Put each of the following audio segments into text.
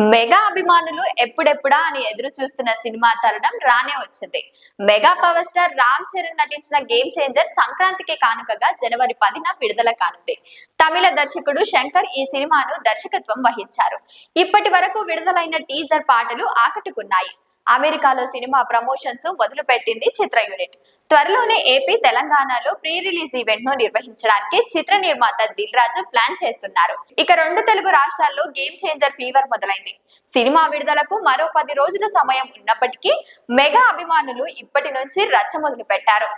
Mega అభిమానులు ఎప్పుడెప్పుడా అని ఎదురు చూస్తున్న సినిమా తరుణం రానే వచ్చింది. Mega power star Ram Charan నటించిన గేమ్ చేంజర్ సంక్రాంతికి కానుకగా జనవరి పదిన విడుదల కానుంది. తమిళ దర్శకుడు శంకర్ ఈ సినిమాను దర్శకత్వం వహించారు. ఇప్పటి వరకు విడుదలైన టీజర్ పాటలు ఆకట్టుకున్నాయి. అమెరికాలో సినిమా ప్రమోషన్స్ మొదలుపెట్టింది చిత్ర యూనిట్. త్వరలోనే ఏపీ తెలంగాణలో ప్రీ రిలీజ్ ఈవెంట్ను నిర్వహించడానికి చిత్ర నిర్మాత దిల్ రాజు ప్లాన్ చేస్తున్నారు. ఇక రెండు తెలుగు రాష్ట్రాల్లో గేమ్ చేంజర్ ఫీవర్ మొదలైంది. సినిమా విడుదలకు మరో పది రోజుల సమయం ఉన్నప్పటికీ మెగా అభిమానులు ఇప్పటి నుంచి రచ్చ మొదలు పెట్టారు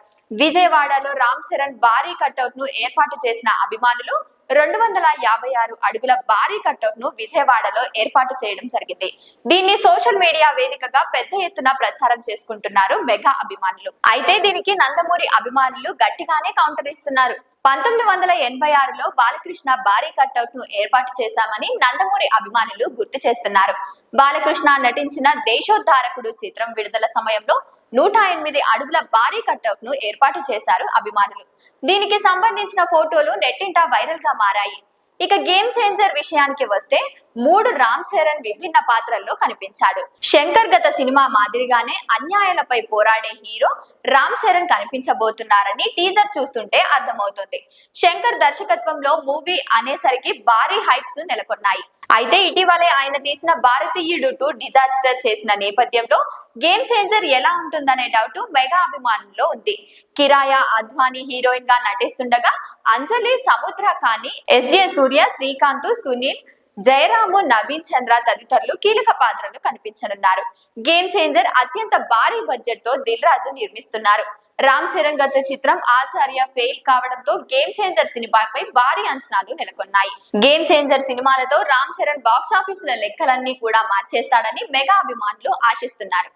విజయవాడలో రామ్ చరణ్ భారీ కట్అవుట్ను ఏర్పాటు చేసిన అభిమానులు రెండు వందల యాభై ఆరు అడుగుల భారీ కట్అవుట్ను విజయవాడలో ఏర్పాటు చేయడం జరిగింది. దీన్ని సోషల్ మీడియా వేదికగా పెద్ద ఎత్తున ప్రచారం చేసుకుంటున్నారు మెగా అభిమానులు. అయితే దీనికి నందమూరి అభిమానులు గట్టిగానే కౌంటర్ ఇస్తున్నారు. పంతొమ్మిది వందల ఎనభై ఆరులో బాలకృష్ణ భారీ కట్అవుట్ను ఏర్పాటు చేశామని నందమూరి అభిమానులు గుర్తు చేస్తున్నారు. బాలకృష్ణ నటించిన దేశోద్ధారకుడు చిత్రం విడుదల సమయంలో నూట ఎనిమిది అడుగుల భారీ కట్అవుట్ను ఏర్పాటు చేశారు అభిమానులు. దీనికి సంబంధించిన ఫోటోలు నెట్టింట వైరల్గా మారాయి. ఇక గేమ్ చేంజర్ విషయానికి వస్తే మూడు రామ్ చరణ్ విభిన్న పాత్రల్లో కనిపించాడు. శంకర్ గత సినిమా మాదిరిగానే అన్యాయాలపై పోరాడే హీరో రామ్ చరణ్ కనిపించబోతున్నారని టీజర్ చూస్తుంటే అర్థమవుతుంది. శంకర్ దర్శకత్వంలో మూవీ అనేసరికి భారీ హైప్స్ నెలకొన్నాయి. అయితే ఇటీవలే ఆయన తీసిన భారతీయుడు టూ డిజాస్టర్ చేసిన నేపథ్యంలో గేమ్ చేంజర్ ఎలా ఉంటుందనే డౌట్ మెగా అభిమానుల్లో ఉంది. కిరాయా అద్వానీ హీరోయిన్గా నటిస్తుండగా అంజలి సముద్ర కాని ఎస్జే సూర్య శ్రీకాంత్ సునీల్ జయరాము నవీన్ చంద్ర తదితరులు కీలక పాత్రలు కనిపించనున్నారు. గేమ్ చేంజర్ అత్యంత భారీ బడ్జెట్తో దిల్ రాజు నిర్మిస్తున్నారు. రామ్ చరణ్ గత చిత్రం ఆచార్య ఫెయిల్ కావడంతో గేమ్ చేంజర్ సినిమాపై భారీ అంచనాలు నెలకొన్నాయి. గేమ్ చేంజర్ సినిమాలతో రామ్ చరణ్ బాక్సాఫీసుల లెక్కలన్నీ కూడా మార్చేస్తాడని మెగా అభిమానులు ఆశిస్తున్నారు.